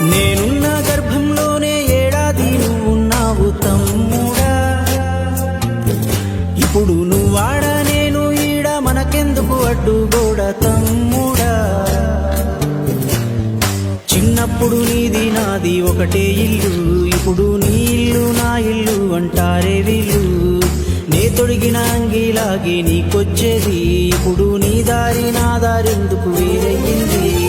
నేనున్న గర్భంలోనే ఏడాది నువ్వున్నావు తమ్ముడా. ఇప్పుడు నువ్వాడ నేను ఈడ మనకెందుకు అడ్డుగోడ తమ్ముడా. చిన్నప్పుడు నీది నాది ఒకటే ఇల్లు ఇప్పుడు నీ ఇల్లు నా ఇల్లు అంటారే వీళ్ళు. నే తొడిగిన అంగిలాగి నీకొచ్చేది ఇప్పుడు నీ దారి నా దారి ఎందుకు వేరయ్యింది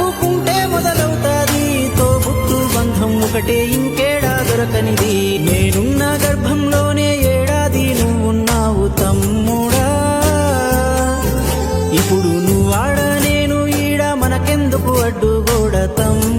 అయినా మొదలవుతాది. తోబుట్టు బంధం ఒకటే ఇంకేడా దొరకనిది. నేనున్న గర్భంలోనే ఏడాది నువ్వున్నావు తమ్ముడా. ఇప్పుడు నువ్వాడ నేను ఈడ మనకెందుకు అడ్డుగోడ తమ్ముడా.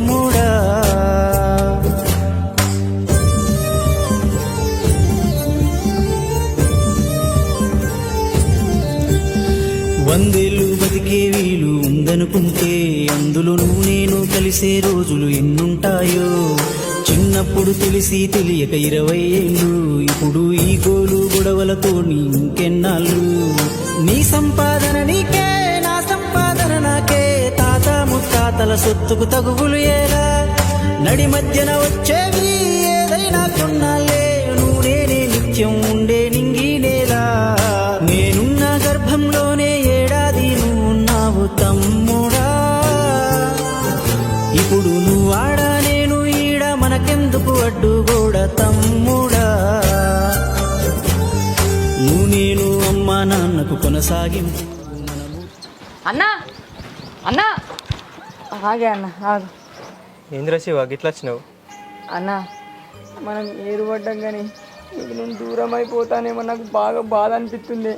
వందేళ్ళు బతికే వీలు ఉందనుకుంటే అందులో నువ్వు నేను కలిసే రోజులు ఎన్నుంటాయో? చిన్నప్పుడు తెలిసి తెలియక ఇరవై ఏళ్ళు ఇప్పుడు ఈ గోలు గొడవలతో నీ ఇంకెన్నాళ్ళు నీ సంపాదన నీకే నా సంపాదన నాకే తాత ముత్తాతల సొత్తుకు తగువులు ఏలా? నడి మధ్యన వచ్చేవి ఏదైనా కొన్నాళ్ళే నువ్వు నిత్యం ఉండే నింగి నువ్వాడ నేను ఈడ మనకెందుకు అడ్డుగోడ తమ్ముడా? నువ్వు నేను అమ్మా నాన్నకు కొనసాగింపు అన్నా అన్నా. ఆగే అన్న ఆగు. ఏంద్ర శివ గిట్లా వచ్చినావు? అన్న మనం ఏరు పడ్డాం కానీ నీకు నేను దూరం అయిపోతానేమో నాకు బాగా బాధ అనిపిస్తుంది.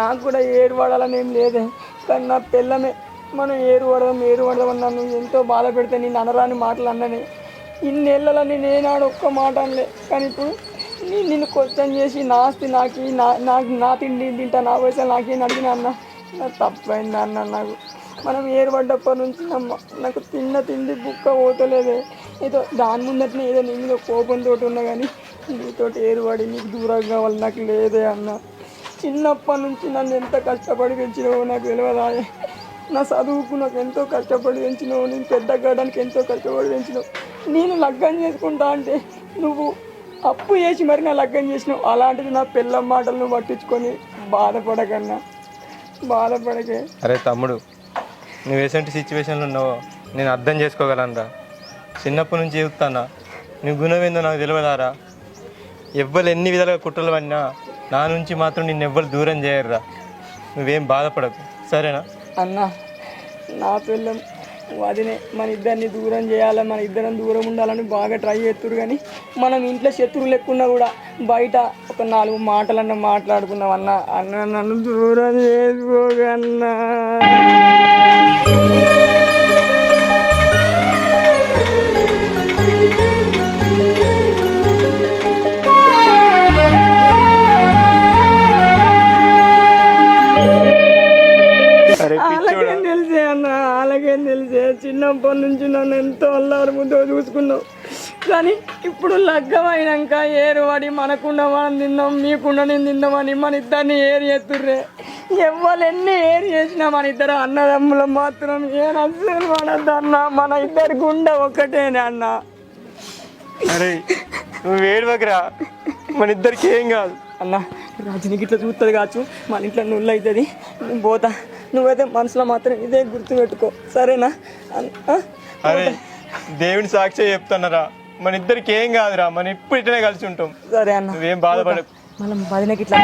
నాకు కూడా ఏరు పడాలని ఏం లేదే కానీ నా పిల్లమే మనం ఏరు పడదాం ఏరు పడదాం నన్ను ఎంతో బాధ పెడితే నేను అనరాని మాటలు అన్నని. ఇన్నేళ్ళని నేనాడు ఒక్క మాట అనలే. కానీ ఇప్పుడు నేను నిన్ను క్వశ్చన్ చేసి నాస్తి నాకు నాకి నా నాకు నా తిండి తింటా నా పైసలు నాకేం అడిగిన అన్న. నా తప్పైంది అన్న నాకు. మనం ఏర్పడ్డప్పటి నుంచి నాకు తిన్న తిండి బుక్క పోతలేదే. ఏదో దాని ముందటనే ఏదో నీ మీద కోపంతో ఉన్నా కానీ నీతో ఏర్పడి నీకు దూరంగా కావాలి నాకు లేదే అన్న. చిన్నప్పటి నుంచి నన్ను ఎంత కష్టపడి పెంచినవో నాకు తెలియదా నా చదువుకు నాకు ఎంతో కష్టపడి పెంచినావు నేను పెద్ద కావడానికి ఎంతో కష్టపడి పెంచినావు. నేను లగ్గం చేసుకుంటా అంటే నువ్వు అప్పు చేసి మరి నా లగ్గం చేసినావు. అలాంటిది నా పిల్ల మాటలను పట్టించుకొని బాధపడకన్నా. బాధపడకే. అరే తమ్ముడు నువ్వు ఎటువంటి సిచ్యువేషన్లో ఉన్నావో నేను అర్థం చేసుకోగలనరా. చిన్నప్పటి నుంచి చెబుతానా నీ గుణం ఏందో నాకు తెలియదారా ఎవ్వరు ఎన్ని విధాలుగా కుట్రలు పడినా నా నుంచి మాత్రం నిన్ను ఎవ్వరు దూరం చేయరురా. నువ్వేం బాధపడకు. సరేనా? అన్న నా పిల్లం వదినే మన ఇద్దరిని దూరం చేయాలి? మన ఇద్దరం దూరం ఉండాలని బాగా ట్రై చేస్తురు కానీ మనం ఇంట్లో శత్రువు లేకుండా కూడా బయట ఒక నాలుగు మాటలన్న మాట్లాడుకున్నాం అన్న. అన్న నన్ను దూరం చేసుకోగన్నా అలాగేం తెలిసే చిన్నప్పటి నుంచి నన్ను ఎంతో అల్లారు ముద్దో చూసుకున్నావు. కానీ ఇప్పుడు లగ్గం అయినాక ఏరు పడి మనకుండా మనం తిందాం మీకుండా నేను తిందామని మన ఇద్దరిని ఏరు చేస్తుర్రే ఎవ్వరు ఎన్ని ఏరు చేసినా మన ఇద్దరు అన్నదమ్ములు మాత్రం ఏం అస్సలు మనద్దు అన్న? మన ఇద్దరి గుండె ఒక్కటేనే అన్న. అరే నువ్వు వేడువకరా మన ఇద్దరికి ఏం కాదు. అన్న రజనీకి ఇట్లా చూస్తుంది కావచ్చు మన ఇంట్లో నువ్వు అవుతుంది నేను పోతా. నువ్వైతే మనసులో మాత్రం ఇదే గుర్తుపెట్టుకో సరేనా? అరే దేవుని సాక్షి చెప్తున్నారా? మన ఇద్దరికి ఏం కాదురా మనం ఇప్పుడు ఇట్లనే కలిసి ఉంటాం. సరే అన్న. నువ్వేం బాధపడకు మనం వదినకి ఇట్లా